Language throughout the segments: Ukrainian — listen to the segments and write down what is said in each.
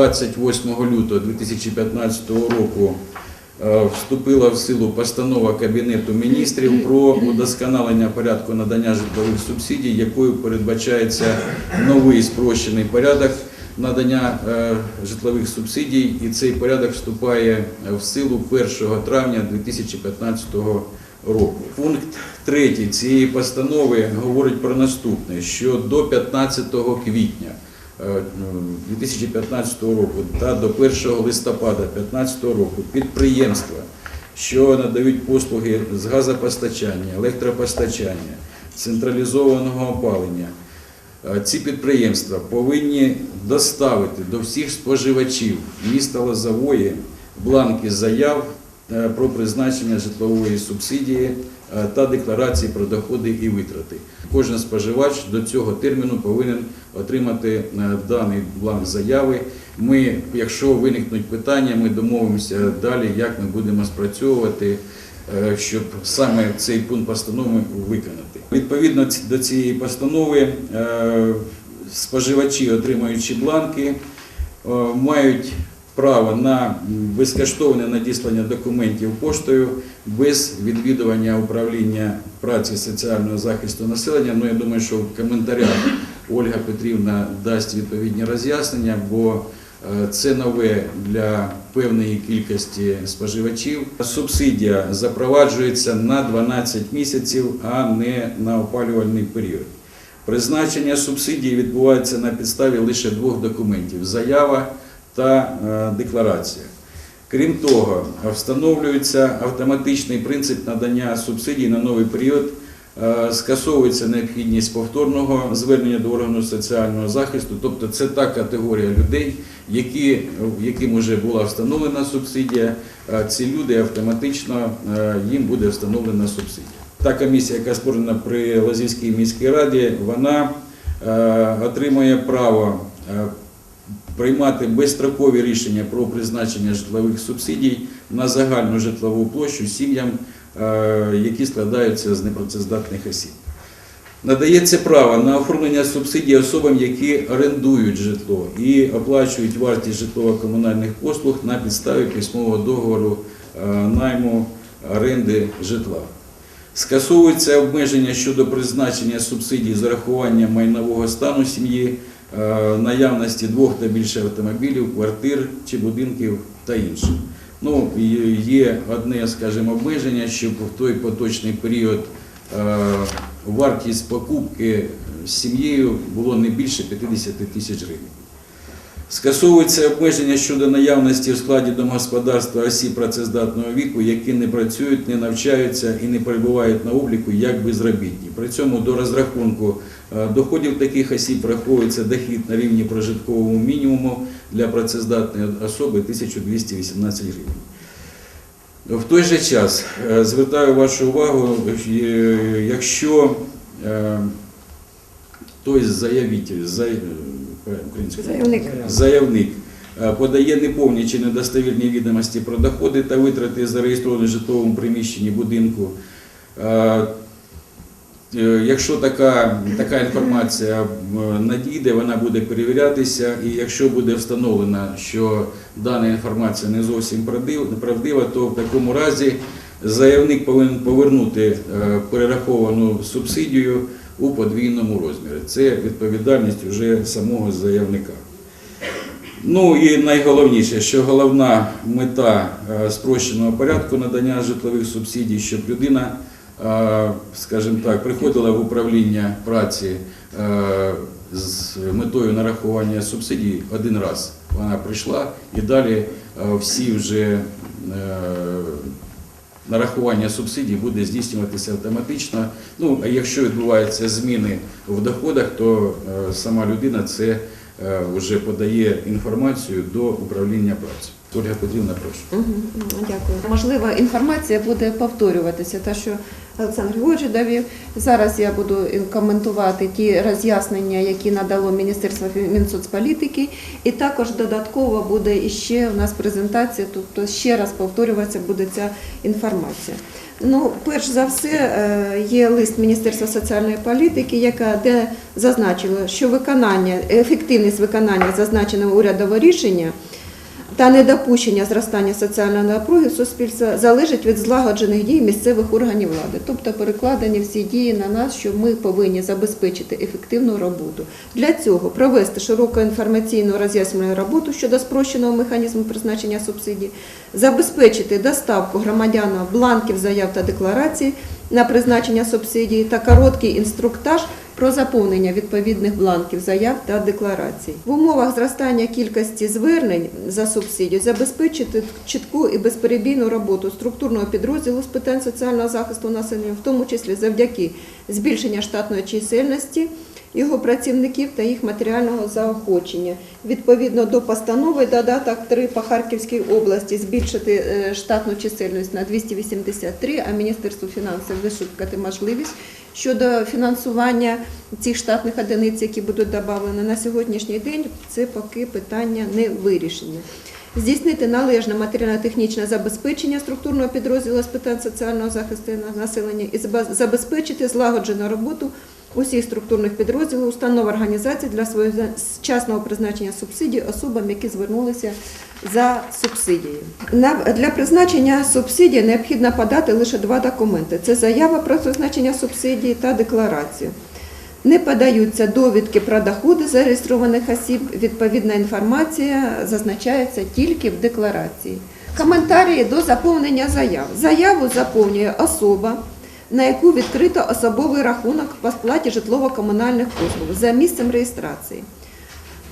28 лютого 2015 року е, вступила в силу постанова Кабінету міністрів про удосконалення порядку надання житлових субсидій, якою передбачається новий спрощений порядок надання е, житлових субсидій, і цей порядок вступає в силу 1 травня 2015 року. Пункт 3 цієї постанови говорить про наступне, що до 15 квітня 2015 року та до 1 листопада 2015 року підприємства, що надають послуги з газопостачання, електропостачання, централізованого опалення, Е, ці підприємства повинні доставити до всіх споживачів міста Лозової бланки заяв е, про призначення житлової субсидії е, та декларації про доходи і витрати. Кожен споживач до цього терміну повинен отримати е, даний бланк заяви. Ми, якщо виникнуть питання, ми домовимося далі, як ми будемо спрацьовувати е, щоб саме цей пункт постанови виконати. Відповідно до цієї постанови е, споживачі, отримуючи бланки, е, мають право на безкоштовне надіслання документів поштою без відвідування управління праці соціального захисту населення. Ну я думаю, що в коментарях Ольга Петрівна дасть відповідні роз'яснення, бо Е, Це нове для певної кількості споживачів. Субсидія запроваджується на 12 місяців, а не на опалювальний період. Призначення субсидії відбувається на підставі лише двох документів заява та е, декларація. Крім того, встановлюється автоматичний принцип надання субсидій на новий період, е, скасовується необхідність повторного звернення до органу соціального захисту, тобто це та категорія людей, які, яким вже була встановлена субсидія, е, ці люди автоматично їм буде встановлена субсидія. Та комісія, яка створена при Лазівській міській раді, вона отримує право приймати безстрокові рішення про призначення житлових субсидій на загальну житлову площу сім'ям, е, які складаються з непрацездатних осіб. Надається право на оформлення субсидій особам, які орендують житло і оплачують вартість житлово-комунальних послуг на підставі письмового договору е, найму оренди житла. Скасовується обмеження щодо призначення субсидій з урахуванням майнового стану сім'ї, наявності двох та більше автомобілів, квартир чи будинків та інше. Ну, є одне, скажімо, обмеження, щоб в той поточний період е, вартість покупки з сім'єю було не більше 50 тисяч гривень. Скасовується обмеження щодо наявності в складі домогосподарства осіб працездатного віку, які не працюють, не навчаються і не перебувають на обліку як безробітні. При цьому до розрахунку е, доходів таких осіб враховується дохід на рівні прожиткового мінімуму для працездатної особи 1218 гривень. В той же час е, звертаю вашу увагу, е, якщо е, той заявитель, е, Заявник. заявник е, подає неповні чи недостовірні відомості про доходи та витрати зареєстровані в житловому приміщенні будинку. Е, Якщо така, така інформація надійде, вона буде перевірятися, і якщо буде встановлено, що дана інформація не зовсім правдива, то в такому разі заявник повинен повернути е, перераховану субсидію у подвійному розмірі. Це відповідальність вже самого заявника. Ну і найголовніше, що головна мета е, спрощеного порядку надання житлових субсидій, щоб людина, скажімо так, приходила в управління праці е, з метою нарахування субсидій один раз. Вона прийшла і далі е, всі вже е, нарахування субсидій буде здійснюватися автоматично. Ну, а якщо відбуваються зміни в доходах, то сама людина це вже подає інформацію до управління праці. Ольга Петрівна, прошу. Мгм, Дякую. Можливо, інформація буде повторюватися, те, що Олександр Григорович довів. Зараз я буду коментувати ті роз'яснення, які надало Міністерство Мінсоцполітики, і також додатково буде іще у нас презентація, тобто ще раз повторюватися буде ця інформація. Ну, перш за все, е, є лист Міністерства соціальної політики, яка де зазначила, що виконання, ефективність виконання зазначеного урядового рішення та недопущення зростання соціальної напруги в суспільстві залежить від злагоджених дій місцевих органів влади, тобто перекладені всі дії на нас, що ми повинні забезпечити ефективну роботу. Для цього провести широку інформаційну роз'яснювальну роботу щодо спрощеного механізму призначення субсидій, забезпечити доставку громадянам бланків заяв та декларацій на призначення субсидій та короткий інструктаж про заповнення відповідних бланків заяв та декларацій. В умовах зростання кількості звернень за субсидію забезпечити чітку і безперебійну роботу структурного підрозділу з питань соціального захисту населення, в тому числі завдяки збільшення штатної чисельності його працівників та їх матеріального заохочення. Відповідно до постанови додаток 3 по Харківській області збільшити е, штатну чисельність на 283, а Міністерству фінансів вишукати можливість щодо фінансування цих штатних одиниць, які будуть додавлені на сьогоднішній день, це поки питання не вирішене. Здійснити належне матеріально-технічне забезпечення структурного підрозділу з питань соціального захисту населення і забезпечити злагоджену роботу усіх структурних підрозділів, установ організацій для своєчасного призначення субсидій особам, які звернулися за субсидією. Для призначення субсидій необхідно подати лише два документи: це заява про призначення субсидії та декларацію. Не подаються довідки про доходи зареєстрованих осіб. Відповідна інформація зазначається тільки в декларації. Коментарі до заповнення заяв. Заяву заповнює особа, на яку відкрито особовий рахунок по сплаті житлово-комунальних послуг за місцем реєстрації.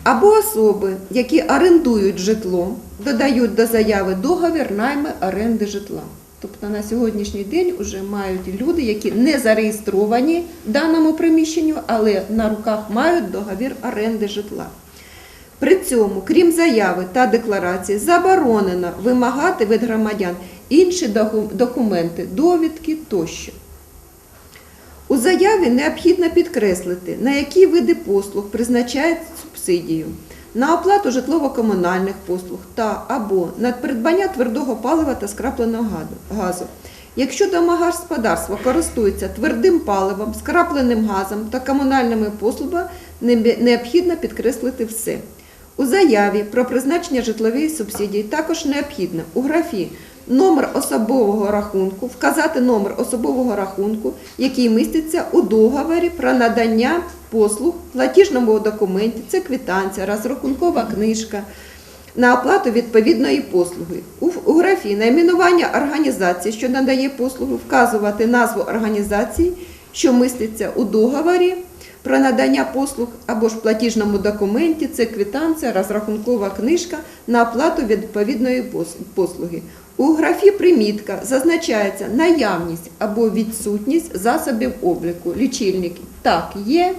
Або особи, які орендують житло, додають до заяви договір найми оренди житла. Тобто на сьогоднішній день вже мають люди, які не зареєстровані в даному приміщенню, але на руках мають договір оренди житла. При цьому, крім заяви та декларації, заборонено вимагати від громадян інші документи, довідки тощо. У заяві необхідно підкреслити, на які види послуг призначають субсидію, на оплату житлово-комунальних послуг та або на придбання твердого палива та скрапленого газу. Якщо домогосподарство користується твердим паливом, скрапленим газом та комунальними послугами, необхідно підкреслити все. У заяві про призначення житлової субсидії також необхідно у графі номер особового рахунку, вказати номер особового рахунку, який міститься у договорі про надання послуг, платіжному документі, це квитанція, розрахункова книжка на оплату відповідної послуги. У, графі найменування організації, що надає послугу, вказувати назву організації, що міститься у договорі про надання послуг або ж платіжному документі, це квитанція, розрахункова книжка на оплату відповідної послуги. У графі примітка зазначається наявність або відсутність засобів обліку, лічильників. Так, є,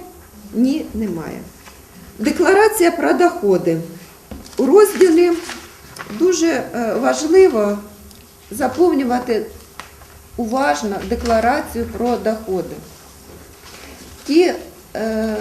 ні, немає. Декларація про доходи. У розділі дуже е, важливо заповнювати уважно декларацію про доходи. Ті е,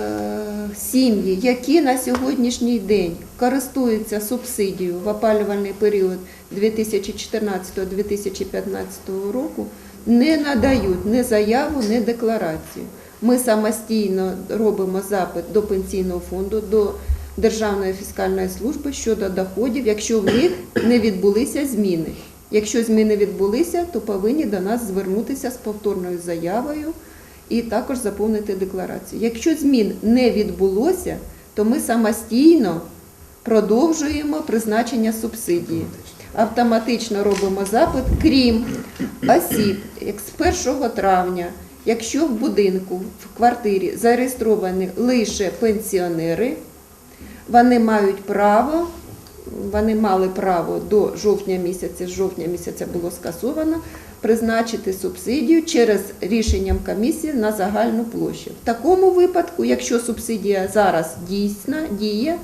сім'ї, які на сьогоднішній день користуються субсидією в опалювальний період 2014-2015 року, не надають ні заяву, ні декларацію. Ми самостійно робимо запит до пенсійного фонду, до Державної фіскальної служби щодо доходів, якщо в них не відбулися зміни. Якщо зміни відбулися, то повинні до нас звернутися з повторною заявою і також заповнити декларацію. Якщо змін не відбулося, то ми самостійно продовжуємо призначення субсидії. Автоматично робимо запит, крім осіб, як з 1 травня, якщо в будинку, в квартирі зареєстровані лише пенсіонери, вони мають право, вони мали право до жовтня місяця, з жовтня місяця було скасовано, призначити субсидію через рішенням комісії на загальну площу. В такому випадку, якщо субсидія зараз дійсна, діє,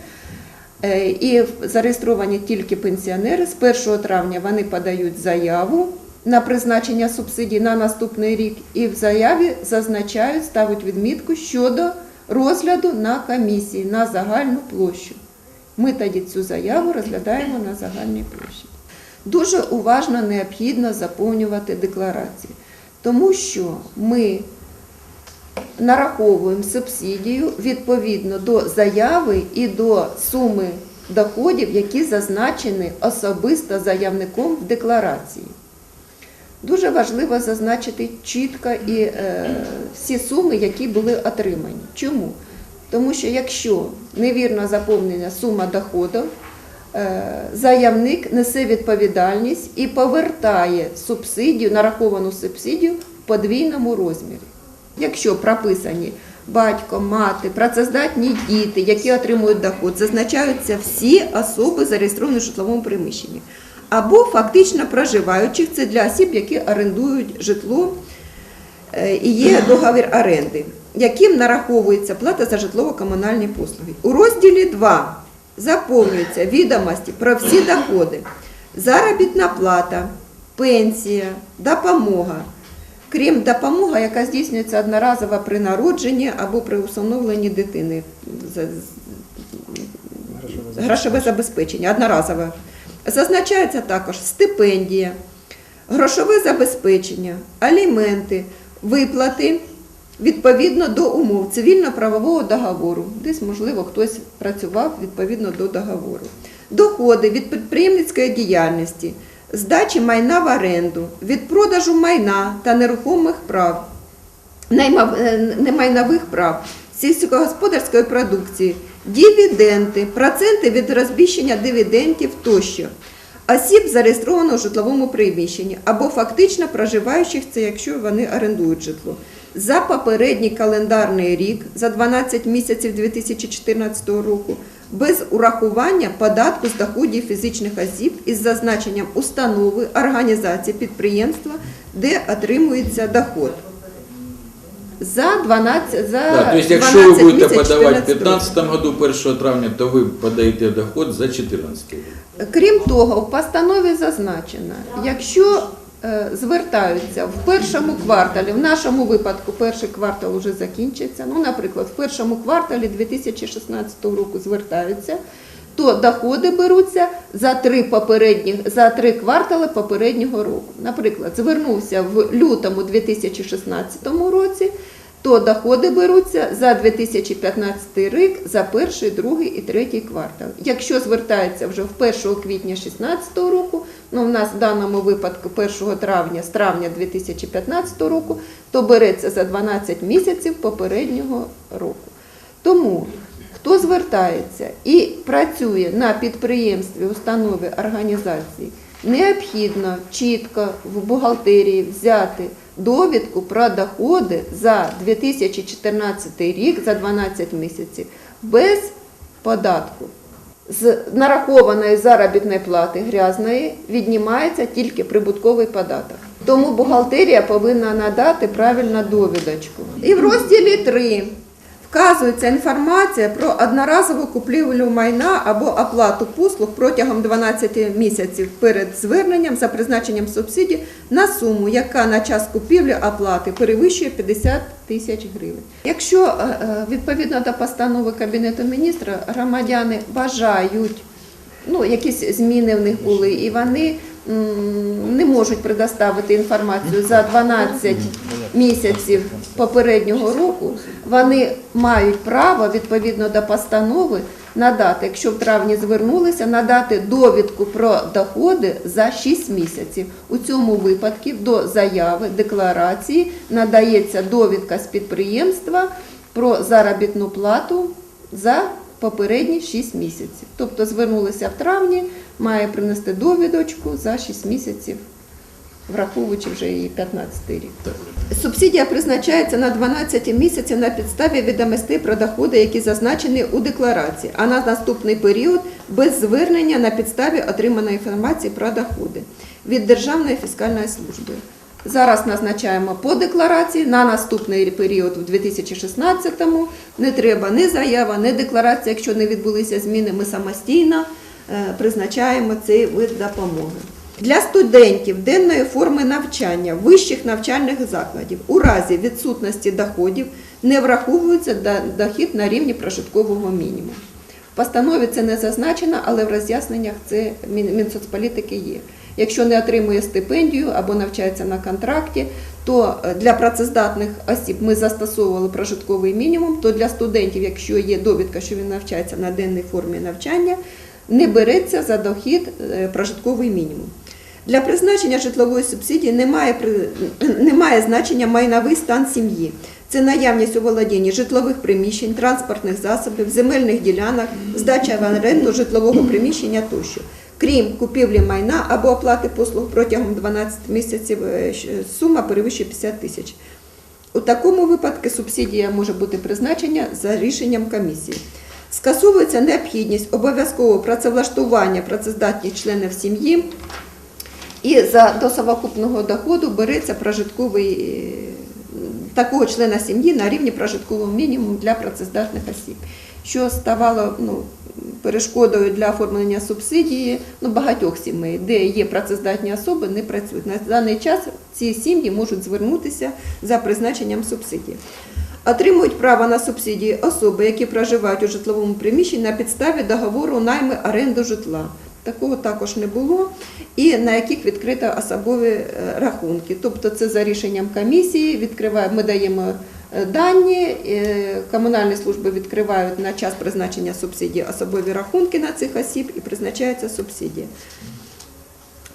І зареєстровані тільки пенсіонери. З 1 травня вони подають заяву на призначення субсидій на наступний рік, і в заяві зазначають, ставить відмітку щодо розгляду на комісії на загальну площу. Ми тоді цю заяву розглядаємо на загальній площі. Дуже уважно необхідно заповнювати декларації, тому що ми нараховуємо субсидію відповідно до заяви і до суми доходів, які зазначені особисто заявником в декларації. Дуже важливо зазначити чітко і е, всі суми, які були отримані. Чому? Тому що якщо невірно заповнена сума доходу, е, заявник несе відповідальність і повертає субсидію, нараховану субсидію в подвійному розмірі. Якщо прописані батько, мати, працездатні діти, які отримують доход, зазначаються всі особи, зареєстровані в житловому приміщенні, або фактично проживаючих, це для осіб, які орендують житло е, і є договір оренди, яким нараховується плата за житлово-комунальні послуги. У розділі 2 заповнюються відомості про всі доходи, заробітна плата, пенсія, допомога. Крім допомоги, яка здійснюється одноразово при народженні або при усиновленні дитини. Грошове забезпечення, одноразове. Зазначається також стипендія, грошове забезпечення, аліменти, виплати відповідно до умов цивільно-правового договору. Десь, можливо, хтось працював відповідно до договору. Доходи від підприємницької діяльності, здачі майна в оренду, від продажу майна та нерухомих прав, е, немайнових прав, сільськогосподарської продукції, дивіденди, проценти від розміщення дивідендів тощо. Осіб зареєстровано в житловому приміщенні або фактично проживаючих, це якщо вони орендують житло. За попередній календарний рік, за 12 місяців 2014 року, без урахування податку з доходів фізичних осіб із зазначенням установи, організації, підприємства, де отримується доход. За 12, за Да, то есть, якщо 12 ви будете подавати в 14 2015 году 1 травня, то ви подаєте доход за 2014 рік. Крім того, в постанові зазначено, якщо звертаються в першому кварталі, в нашому випадку перший квартал вже закінчиться, ну, наприклад, в першому кварталі 2016 року звертаються, то доходи беруться за три попередні, за три квартали попереднього року. Наприклад, звернувся в лютому 2016 році, то доходи беруться за 2015 рік за перший, другий і третій квартал. Якщо звертається вже в 1 квітня 2016 року, ну в нас в даному випадку 1 травня з травня 2015 року, то береться за 12 місяців попереднього року. Тому хто звертається і працює на підприємстві, установі, організації, необхідно чітко в бухгалтерії взяти довідку про доходи за 2014 рік, за 12 місяців, без податку. З нарахованої заробітної плати грязної віднімається тільки прибутковий податок. Тому бухгалтерія повинна надати правильну довідочку. І в розділі 3 вказується інформація про одноразову купівлю майна або оплату послуг протягом 12 місяців перед зверненням за призначенням субсидій на суму, яка на час купівлі оплати перевищує 50 тисяч гривень. Якщо е, е, відповідно до постанови Кабінету міністра громадяни бажають ну, якісь зміни в них були, і вони не можуть предоставити інформацію за 12 місяців попереднього року, вони мають право відповідно до постанови надати, якщо в травні звернулися, надати довідку про доходи за 6 місяців. У цьому випадку до заяви декларації надається довідка з підприємства про заробітну плату за попередні 6 місяців. Тобто звернулися в травні, має принести довідочку за 6 місяців, враховуючи вже і 15 рік. Субсидія призначається на 12 місяців на підставі відомостей про доходи, які зазначені у декларації, а на наступний період без звернення на підставі отриманої інформації про доходи від Державної фіскальної служби. Зараз назначаємо по декларації на наступний період в 2016-му. Не треба ні заява, ні декларація. Якщо не відбулися зміни, ми самостійно е, призначаємо цей вид допомоги. Для студентів денної форми навчання вищих навчальних закладів у разі відсутності доходів не враховується дохід на рівні прожиткового мінімуму. В постанові це не зазначено, але в роз'ясненнях це Мінсоцполітики є. Якщо не отримує стипендію або навчається на контракті, то е, для працездатних осіб ми застосовували прожитковий мінімум, то для студентів, якщо є довідка, що він навчається на денній формі навчання, не береться за дохід е, прожитковий мінімум. Для призначення житлової субсидії немає, немає значення майновий стан сім'ї. Це наявність у володінні житлових приміщень, транспортних засобів, земельних ділянок, здача в оренду житлового приміщення тощо. Крім купівлі майна або оплати послуг протягом 12 місяців е, сума перевищує 50 тисяч. У такому випадку субсидія може бути призначена за рішенням комісії. Скасовується необхідність обов'язкового працевлаштування працездатних членів сім'ї, і за до совокупного доходу береться прожитковий е, такого члена сім'ї на рівні прожиткового мінімуму для працездатних осіб, що ставало ну, перешкодою для оформлення субсидії ну, багатьох сімей, де є працездатні особи, не працюють. На даний час ці сім'ї можуть звернутися за призначенням субсидії. Отримують право на субсидії особи, які проживають у житловому приміщенні на підставі договору найми оренду житла. Такого також не було, і на яких відкрито особові е, рахунки. Тобто це за рішенням комісії, ми даємо е, дані, е, комунальні служби відкривають на час призначення субсидії особові рахунки на цих осіб і призначається субсидія.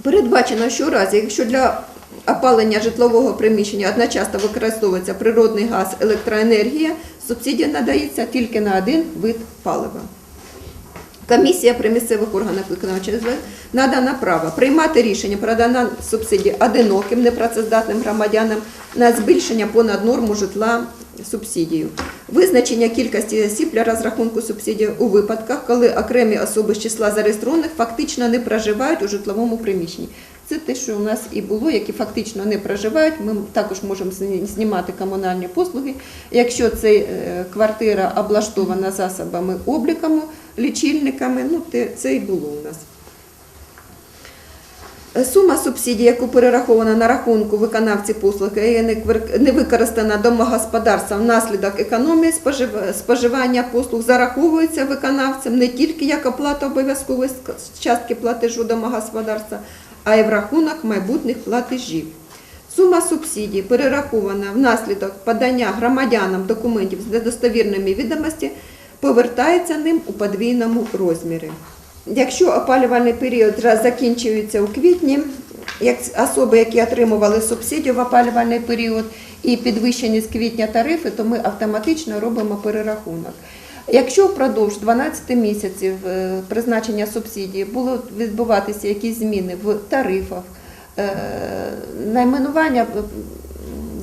Передбачено, що разі, якщо для опалення житлового приміщення одночасно використовується природний газ, електроенергія, субсидія надається тільки на один вид палива. Комісія при місцевих органах виконавчої влади надано право приймати рішення про дана субсидії одиноким непрацездатним громадянам на збільшення понад норму житла субсидію. Визначення кількості осіб для розрахунку субсидії у випадках, коли окремі особи з числа зареєстрованих фактично не проживають у житловому приміщенні. Це те, що у нас і було, які фактично не проживають. Ми також можемо знімати комунальні послуги. Якщо це е, квартира облаштована засобами обліками, лічильниками, ну це і було у нас. Е, Сума субсидій, яку перерахована на рахунку виконавці послуг, не використана домогосподарством внаслідок економії споживання послуг, зараховується виконавцем не тільки як оплата обов'язкової частки платежу домогосподарства, а й в рахунок майбутніх платежів. Сума субсидій перерахована внаслідок подання громадянам документів з недостовірними відомості, повертається ним у подвійному розмірі. Якщо опалювальний період закінчується у квітні, як особи, які отримували субсидію в опалювальний період і підвищені з квітня тарифи, то ми автоматично робимо перерахунок. Якщо впродовж 12 місяців е, призначення субсидії було відбуватися якісь зміни в тарифах, е, найменування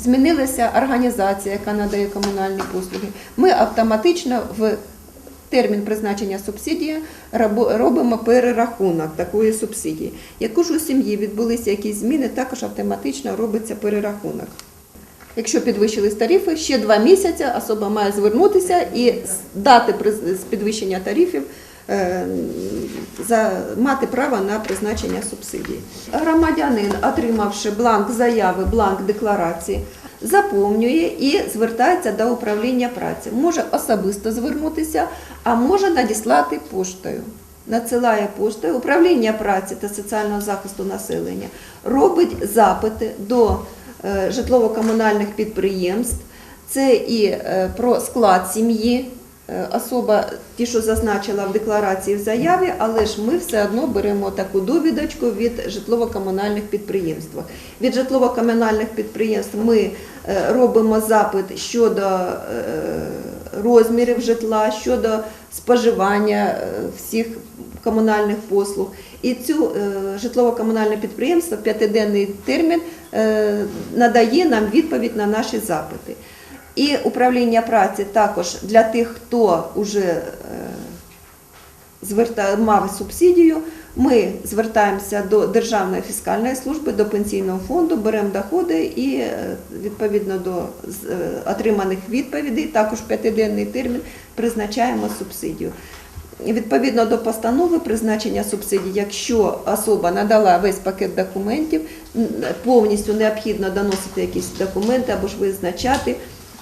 змінилася організація, яка надає комунальні послуги, ми автоматично в термін призначення субсидії робимо перерахунок такої субсидії. Якщо у сім'ї відбулися якісь зміни, також автоматично робиться перерахунок. Якщо підвищились тарифи, ще два місяці особа має звернутися і дати з підвищення тарифів мати право на призначення субсидії. Громадянин, отримавши бланк заяви, бланк декларації, заповнює і звертається до управління праці. Може особисто звернутися, а може надіслати поштою. Надсилає поштою управління праці та соціального захисту населення, робить запити до е, житлово-комунальних підприємств. Це і е, про склад сім'ї. Е, Особа, ті, що зазначила в декларації в заяві, але ж ми все одно беремо таку довідочку від житлово-комунальних підприємств. Від житлово-комунальних підприємств ми е, робимо запит щодо е, розмірів житла, щодо споживання всіх комунальних послуг. І цю житлово-комунальне підприємство п'ятиденний термін надає нам відповідь на наші запити. І управління праці також для тих, хто вже е, мав субсидію, Ми звертаємося до Державної фіскальної служби, до пенсійного фонду, беремо доходи і е, відповідно до е, отриманих відповідей, також п'ятиденний термін, призначаємо субсидію. Відповідно до постанови призначення субсидій, якщо особа надала весь пакет документів, повністю необхідно доносити якісь документи або ж визначати.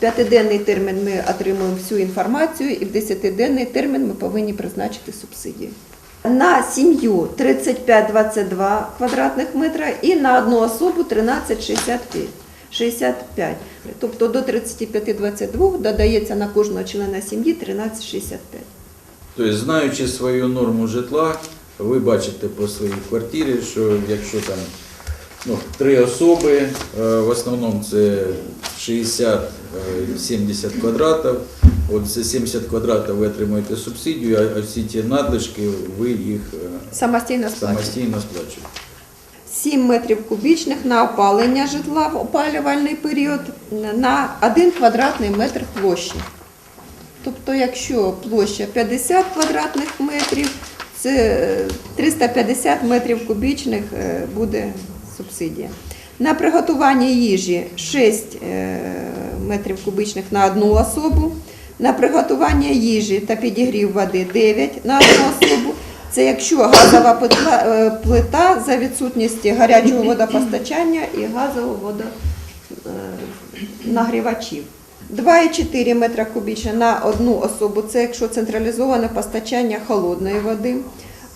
П'ятиденний термін ми отримуємо всю інформацію, і в десятиденний термін ми повинні призначити субсидії. На сім'ю 35-22 квадратних метра і на одну особу 13,65. 65. Тобто до 35-22 додається на кожного члена сім'ї 13,65. Тобто, знаючи свою норму житла, ви бачите по своїй квартирі, що якщо там ну, три особи, е, в основному це 60-70 квадратів, от це 70 квадратів ви отримуєте субсидію, а- всі ті надлишки ви їх е, Самостійно самостійно сплачуєте. 7 метрів кубічних на опалення житла в опалювальний період на 1 квадратний метр площі. Тобто, якщо площа 50 квадратних метрів, це е, 350 метрів кубічних е, буде субсидія. На приготування їжі 6 е, метрів кубічних на одну особу. На приготування їжі та підігрів води 9 на одну особу. Це якщо газова плита, е, за відсутності гарячого водопостачання і газового водонагрівачів. 2,4 метра кубічні на одну особу, це якщо централізоване постачання холодної води.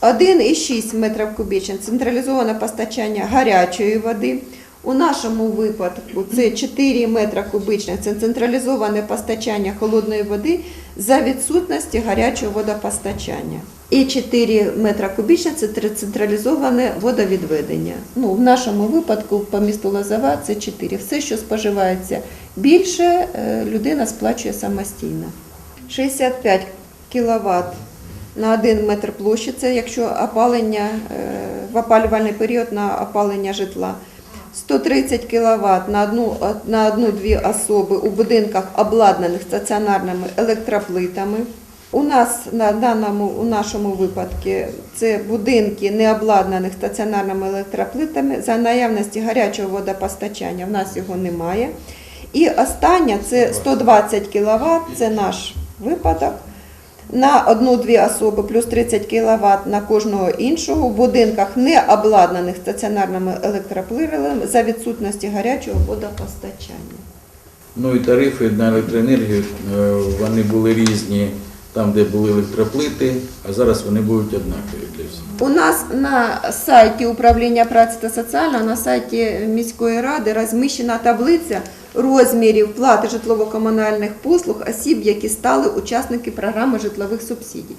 1,6 метрів кубічних централізоване постачання гарячої води. У нашому випадку це 4 метра кубічних це централізоване постачання холодної води за відсутності гарячого водопостачання. І 4 метра кубічних це централізоване водовідведення. Ну, в нашому випадку по місту Лозова це 4. Все, що споживається більше, е, людина сплачує самостійно. 65 кВт на 1 метр площі, це якщо опалення е, в опалювальний період на опалення житла. 130 кВт на одну на одну-дві особи у будинках, обладнаних стаціонарними електроплитами. У нас на даному у нашому випадку це будинки, не обладнаних стаціонарними електроплитами. За наявності гарячого водопостачання в нас його немає. І остання це 120 кВт, це наш випадок. На одну-дві особи плюс 30 кВт на кожного іншого в будинках, не обладнаних стаціонарними електропливами за відсутності гарячого водопостачання. Ну і тарифи на електроенергію е, вони були різні там, де були електроплити, а зараз вони будуть однакові для всіх. У нас на сайті управління праці та соціального, на сайті міської ради розміщена таблиця розмірів плати житлово-комунальних послуг осіб, які стали учасники програми житлових субсидій.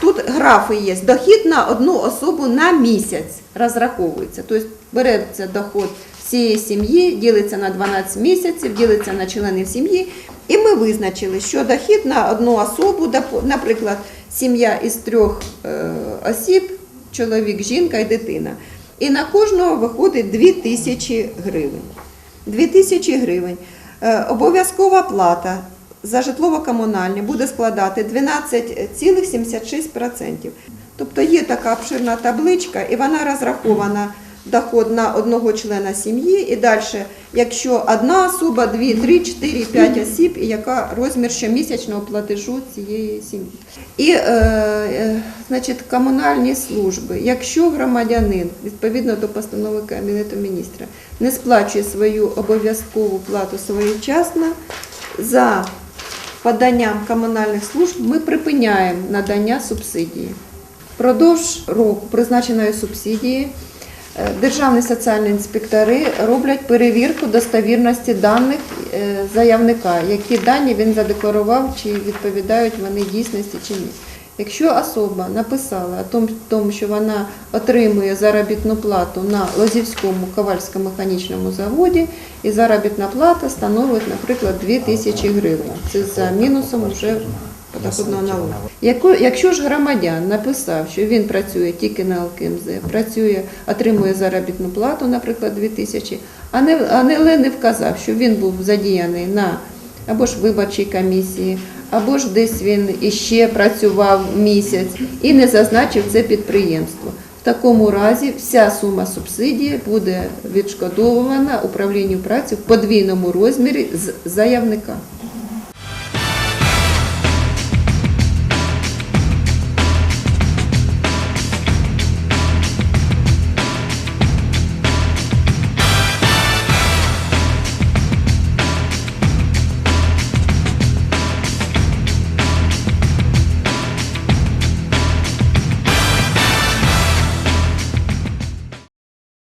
Тут графи є. Дохід на одну особу на місяць розраховується. Тобто береться доход всієї сім'ї, ділиться на 12 місяців, ділиться на членів сім'ї. І ми визначили, що дохід на одну особу, наприклад, сім'я із трьох е, осіб, чоловік, жінка і дитина. І на кожного виходить 2 тисячі гривень. 2 тисячі гривень. Е, Обов'язкова плата за житлово-комунальні буде складати 12,76%. Тобто є така обширна табличка, і вона розрахована доход на одного члена сім'ї. І далі, якщо одна особа, дві, три, чотири, п'ять осіб, і яка розмір щомісячного платежу цієї сім'ї. І е, е, значить, комунальні служби. Якщо громадянин, відповідно до постанови Кабінету міністра, не сплачує свою обов'язкову плату своєчасно, за поданням комунальних служб ми припиняємо надання субсидії. Впродовж року призначеної субсидії державні соціальні інспектори роблять перевірку достовірності даних е, заявника, які дані він задекларував, чи відповідають вони дійсності чи ні. Якщо особа написала о тому, що вона отримує заробітну плату на Лозівському ковальському механічному заводі, і заробітна плата становить, наприклад, 2 тисячі гривень. Це за мінусом вже подоходного налогу. Якщо ж громадян написав, що він працює тільки на ЛКМЗ, працює, отримує заробітну плату, наприклад, 2 тисячі, а не, а не, але не вказав, що він був задіяний на або ж виборчій комісії, або ж десь він іще працював місяць і не зазначив це підприємство. В такому разі вся сума субсидії буде відшкодована управлінню праці в подвійному розмірі з заявника.